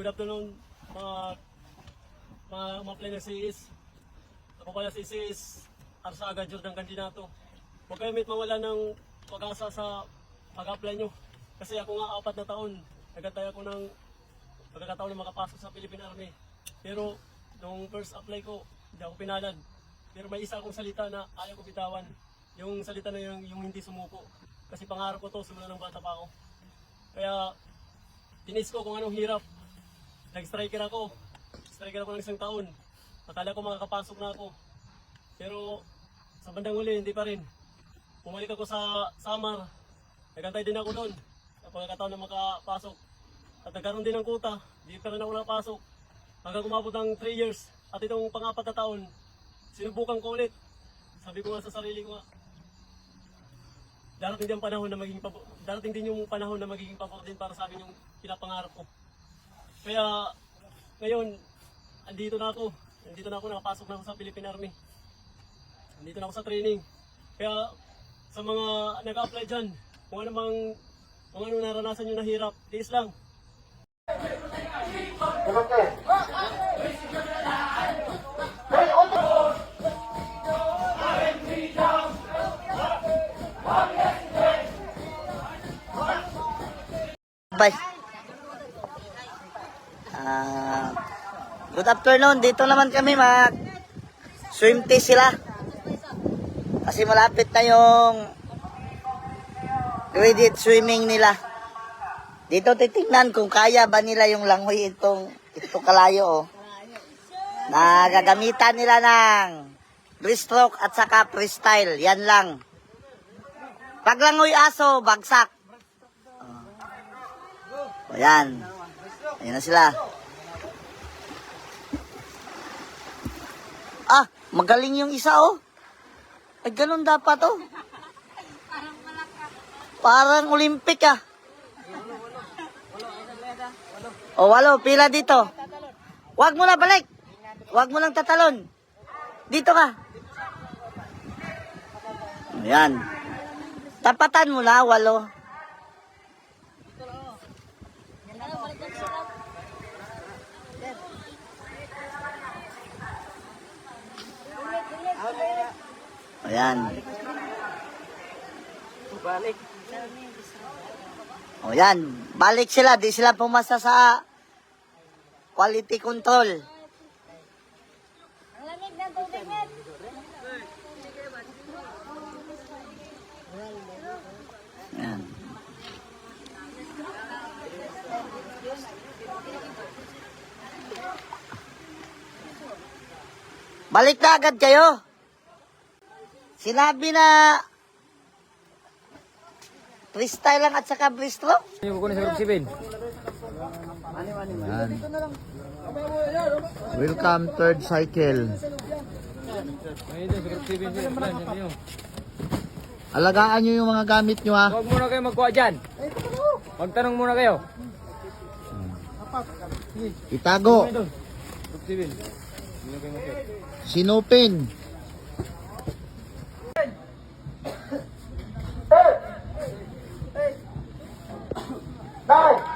Good afternoon, mga mga mga player CIS. Ako pala si CIS Arsaga Jordan Candidato. Huwag kayo mit mawala ng pag-asa sa pag-apply nyo. Kasi ako nga apat na taon, nagantay ako ng pagkakataon na makapasok sa Philippine Army. Pero nung first apply ko, hindi ako pinalad. Pero may isa akong salita na ayaw ko bitawan. Yung salita na yung, yung hindi sumuko. Kasi pangarap ko to simula ng bata pa ako. Kaya tinis ko kung anong hirap. Nag-striker ako. Striker ako ng isang taon. Akala ko makakapasok na ako. Pero sa bandang huli, hindi pa rin. Bumalik ako sa Samar. Nagantay din ako doon. Sa pagkakataon na makapasok. At nagkaroon din ng kuta. Hindi pa rin ako nakapasok. Hanggang umabot ng 3 years. At itong pangapat na taon, sinubukan ko ulit. Sabi ko nga sa sarili ko nga, darating din ang panahon na magiging pabo- darating din yung panahon na magiging pabor din para sa akin yung pinapangarap ko. Kaya ngayon, andito na ako. Andito na ako, nakapasok na ako sa Philippine Army. Andito na ako sa training. Kaya sa mga nag-apply dyan, kung ano mang kung ano naranasan nyo na hirap, tiis lang. Bye. Ah, good afternoon. Dito naman kami mag swim test sila. Kasi malapit na yung credit swimming nila. Dito titingnan kung kaya ba nila yung langoy itong ito kalayo oh. Na gagamitan nila ng breaststroke at saka freestyle. Yan lang. Pag langoy aso, bagsak. Ayan. Ayan na sila. Ah, magaling yung isa oh. Ay, ganun dapat oh. Parang Olympic ah. O, walo, pila dito. Huwag mo na balik. Huwag mo lang tatalon. Dito ka. Ayan. Tapatan mo na, walo. Ayan. Balik. O yan, balik sila, di sila pumasa sa quality control. Yan. Balik na agad kayo. Sinabi na freestyle lang at saka breaststroke. Yung kukunin sa group 7. Yan. Welcome third cycle. Ayun din, sa group 7 sir. Plan, yan yun. Alagaan nyo yung mga gamit nyo ha. Huwag muna kayo magkuha dyan. Magtanong muna kayo. Itago. Ay, nine,